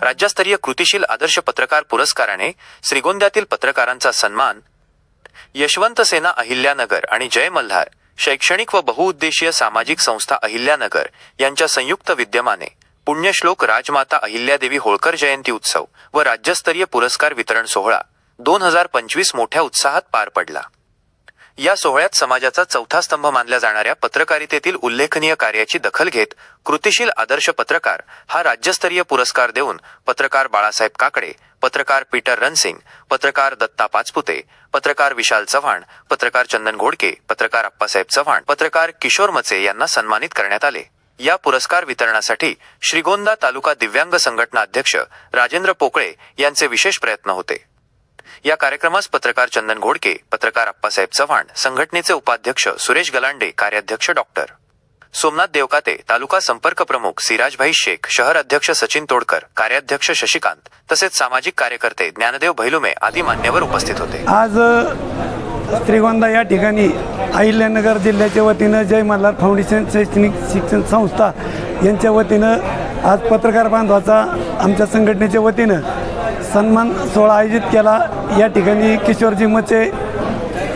राज्यस्तरीय कृतिशील आदर्श पत्रकार पुरस्काराने श्रीगोंद्यातील पत्रकारांचा सन्मान यशवंत सेना अहिल्यानगर आणि जय मल्हार शैक्षणिक व बहुउद्देशीय सामाजिक संस्था अहिल्यानगर यांच्या संयुक्त विद्यमाने पुण्यश्लोक राजमाता अहिल्यादेवी होळकर जयंती उत्सव व राज्यस्तरीय पुरस्कार वितरण सोहळा दोन हजार पंचवीस मोठ्या उत्साहात पार पडला. या सोहळ्यात समाजाचा चौथा स्तंभ मानल्या जाणाऱ्या पत्रकारितेतील उल्लेखनीय कार्याची दखल घेत कृतिशील आदर्श पत्रकार हा राज्यस्तरीय पुरस्कार देऊन पत्रकार बाळासाहेब काकडे पत्रकार पीटर रणसिंग पत्रकार दत्ता पाचपुते पत्रकार विशाल चव्हाण पत्रकार चंदन घोडके पत्रकार अप्पासाहेब चव्हाण पत्रकार किशोर मचे यांना सन्मानित करण्यात आले. या पुरस्कार वितरणासाठी श्रीगोंदा तालुका दिव्यांग संघटना अध्यक्ष राजेंद्र पोकळे यांचे विशेष प्रयत्न होते. या कार्यक्रमास पत्रकार चंदन घोडके पत्रकार अप्पासाहेब चव्हाण संघटनेचे उपाध्यक्ष सुरेश गलांडे कार्याध्यक्ष डॉक्टर सोमनाथ देवकाते तालुका संपर्क प्रमुख सिराजभाई शेख शहर अध्यक्ष सचिन तोडकर कार्याध्यक्ष शशिकांत तसेच सामाजिक कार्यकर्ते ज्ञानदेव भैलुमे आदी मान्यवर उपस्थित होते. आज त्रिगोंदा श्रीगोंदा या ठिकाणी अहिल्यानगर जिल्ह्याच्या वतीनं जय मल्हार फाउंडेशन शैक्षणिक शिक्षण संस्था यांच्या वतीनं आज पत्रकार बांधवाचा आमच्या संघटनेच्या वतीनं सन्मान सोहळा आयोजित केला. या ठिकाणी किशोरजी मचे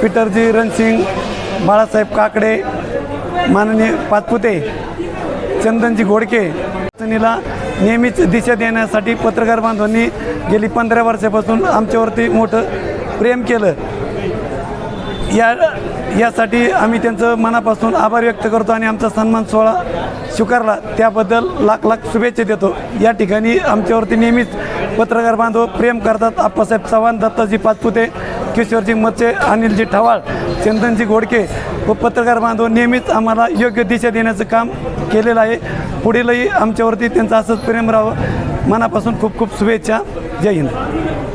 पीटरजी रणसिंग बाळासाहेब काकडे माननीय पाचपुते चंदनजी घोडके अडचणीला नेहमीच दिशा देण्यासाठी पत्रकार बांधवांनी गेली पंधरा वर्षापासून आमच्यावरती मोठं प्रेम केलं. या यासाठी आम्ही त्यांचं मनापासून आभार व्यक्त करतो आणि आमचा सन्मान सोहळा स्वीकारला. त्याबद्दल लाख लाख शुभेच्छा देतो. या ठिकाणी आमच्यावरती नेहमीच पत्रकार बांधव प्रेम करतात. आप्पासाहेब चव्हाण दत्ताजी पाचपुते किशोरजी मचे अनिलजी ठवाळ चंदनजी घोडके व पत्रकार बांधव नेहमीच आम्हाला योग्य दिशा देण्याचं काम केलेलं आहे. पुढीलही आमच्यावरती त्यांचं असंच प्रेम राहावं. मनापासून खूप खूप शुभेच्छा. जय हिंद.